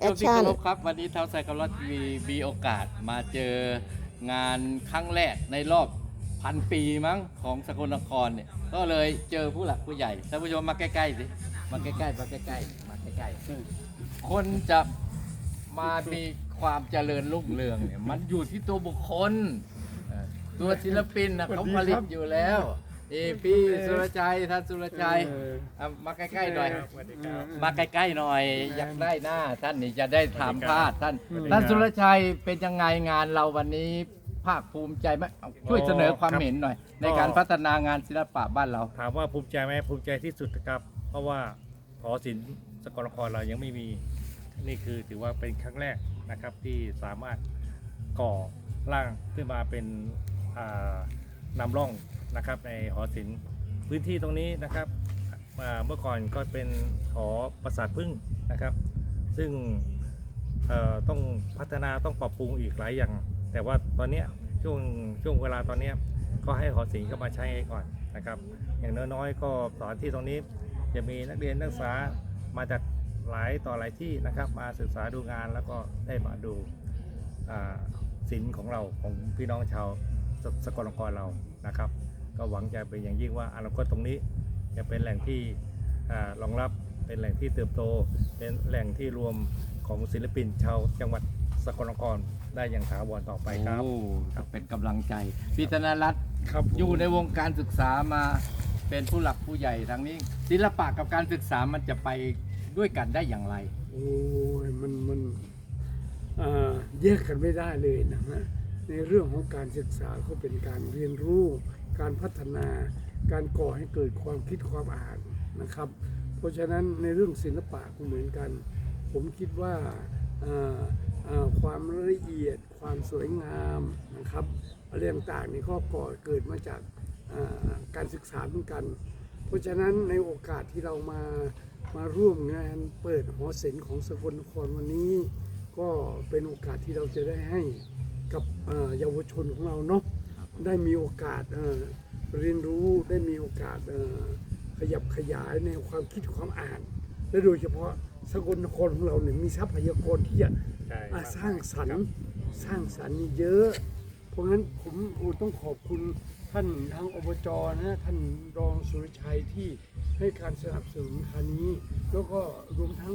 แอท่าคนที่ชั่นเคารพครับวันนี้เท้าไซคลอตมีมีโอกาสมาเจองานครั้งแรกในรอบพันปีมั้งของสกลนครเนี่ยก็เลยเจอผู้หลักผู้ใหญ่ท่านผู้ชมมาใกล้ๆสิมาใกล้ๆมาใกล้ๆมาใกล้ๆคนจะมามีความเจริญรุ่งเรืองเนี่ยมันอยู่ที่ตัวบุคคลเออตัวศิลปินนะเขาผลิตอยู่แล้ว เอยพี่สุรชัยท่านสุรชัยอะมาใกล้ๆหน่อยมาใกล้ๆหน่อย อยากได้หน้า ท่านนี่จะได้ถามพาดท่านท่านสุรชัยเป็นยังไงงานเราวันนี้ภาคภูมิใจไหมเอาช่วยเสนอความเห็นหน่อย ในการพัฒนางานศิลปะบ้านเรา ถามว่าภูมิใจไหมภูมิใจที่สุดนะครับ เพราะว่าหอศิลป์สกลนครเรายังไม่มีนี่คือถือว่าเป็นครั้งแรกนะครับที่สามารถก่อร่างขึ้นมาเป็นอ่านำร่อง นะครับในหอศิลป์พื้นที่ตรงนี้นะครับเมื่อก่อนก็เป็นหอประสาทพึ่งนะครับ ซึ่งต้องพัฒนาต้องปรับปรุงอีกหลายอย่าง แต่ว่าตอนนี้ช่วงช่วงเวลาตอนนี้ก็ให้หอศิลป์เข้ามาใช้ก่อนนะครับ อย่างน้อยๆก็สถานที่ตรงนี้จะมีนักเรียนนักศึกษามาจากหลายต่อหลายที่นะครับมาศึกษาดูงานแล้วก็ได้มาดูศิลป์ของเราของพี่น้องชาวสกลนครเรานะครับ ก็หวังใจเป็นอย่างยิ่งว่าอนาคตตรงนี้จะเป็นแหล่งที่อ่ารองรับเป็นแหล่งที่เติบโต เป็นแหล่งที่รวมของศิลปินชาวจังหวัดสกลนครได้อย่างถาวรต่อไปครับโอ้เป็นกำลังใจพี่ธนรัตน์ครับอยู่ในวงการศึกษามาเป็นผู้หลักผู้ใหญ่ทางนี้ ศิลปะกับการศึกษามันจะไปด้วยกันได้อย่างไร โอ้ยมันมันเอ่อแยกกันไม่ได้เลยนะฮะในเรื่องของการศึกษาก็เป็นการเรียนรู้ การพัฒนา การก่อให้เกิดความคิดความอ่านนะครับ เพราะฉะนั้นในเรื่องศิลปะก็เหมือนกัน ผมคิดว่าความละเอียดความสวยงามนะครับอะไรต่างๆนี่ก็ก่อเกิดมาจากการศึกษาเหมือนกัน เพราะฉะนั้นในโอกาสที่เรามามาร่วมงานเปิดหอศิลป์ของสกลนครวันนี้ ก็เป็นโอกาสที่เราจะได้ให้กับเยาวชนของเราเนาะ ได้มีโอกาสเอ่อเรียนรู้ได้มีโอกาสเอ่อขยับขยายในความคิดความอ่าน และโดยเฉพาะสกลนครของเราเนี่ยมีทรัพยากรที่จะใช่อะสร้างสรรค์สร้างสรรค์นี่เยอะ เพราะงั้นผมโอ้ต้องขอบคุณท่านทางอบจนะท่านรองสุรชัยที่ให้การสนับสนุนคานี้ แล้วก็รวมทั้ง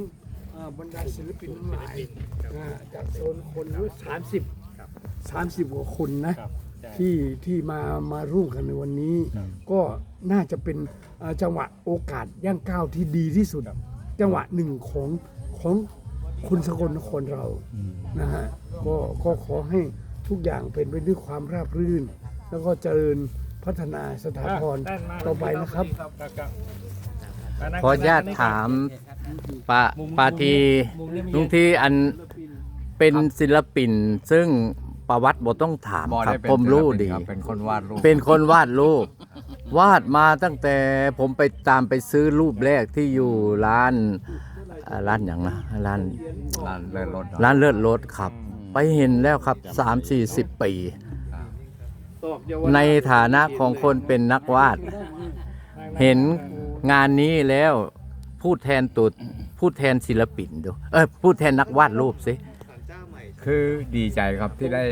อ่าบรรดาศิลปินทั้งหลายอ่าจากโซนคนรู้สามสิบครับสามสิบกว่าคนนะครับใช่ ที่ที่มามาร่วมกันในวันนี้ ก็น่าจะเป็นอ่าจังหวะโอกาสย่างก้าวที่ดีที่สุด จังหวะหนึ่งของของคุณสกลนครเรานะฮะก็ก็ขอให้ทุกอย่างเป็นไปด้วยความราบรื่น แล้วก็เจริญพัฒนาสถาพรต่อไปนะครับขออนุญาตถามปาปาทีลุงที่อันเป็นศิลปินซึ่ง ประวัติบ่ต้องถามบ่ครัได้บเป็นผมรู้ศิลปินดีครับเป็นคนวาดรูปเป็นคนวาดรูป วาดมาตั้งแต่ผมไปตามไปซื้อรูปแรกที่อยู่ร้านอ่าร้านอย่างนะร้านร้านเลิศรถร้านเลือดรถครับ ไปเห็นแล้วครับ3 4 0ปี ในฐานะของคนเป็นนักวาด เห็นงานนี้แล้วพูดแทนตัวพูดแทนศิลปินดูเออพูดแทนนักวาดรูปสิ คือดีใจครับที่ได้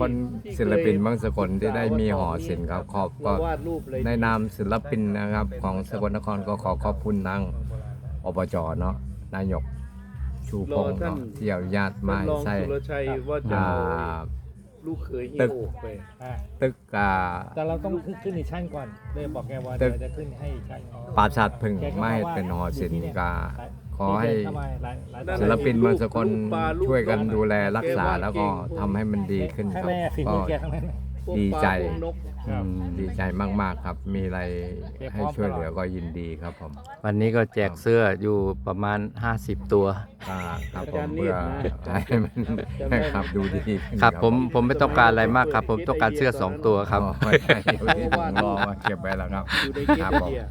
คนศิลปินบางสกลที่ได้มีหอศิลป์ครับขอบก็ในนามศิลปินนะครับ ของสกลนครก็ขอขอบคุณทางอบจเนาะนายกชูพงศ์เนาะที่อนุญาตมาท่านรองใส่สุรชัยว่าจะอ่าเอาลูกเขยฮีตึกโร่ไป อ่าตึกอ่า แต่เราต้องขึ้นขึ้นอีกชั้นก่อนเลยบอกแกว่าตึเดี๋ยกวจะขึ้นให้อีกชั้นปราสาทพึ่งไม่ให้เป็นหอศิลป์ก็ ขอให้ศิลปินเมืองสกลช่วยกันดูแลรักษาแล้วก็ทำให้มันดีขึ้นข้างครับในอะฝีก็มือแกทั้งนั้นพวกดีปลาใจพวกนกอืมดีใจมาก ๆ ครับ มีอะไรให้ช่วยเหลือก็ยินดีครับผมวันนี้ก็แจกเสื้ออยู่ประมาณ 50 ตัวอ่าครับผมเพื่อให้มันให้ครับดูดีขึ้นครับผมผมไม่ต้องการอะไรมากครับ ผมต้องการเสื้อ 2 ตัวครับอ๋อไม่ใช่อยู่ที่ผมรอมาเก็บไว้แล้วครับอยู่ในเกครับมผมเดีย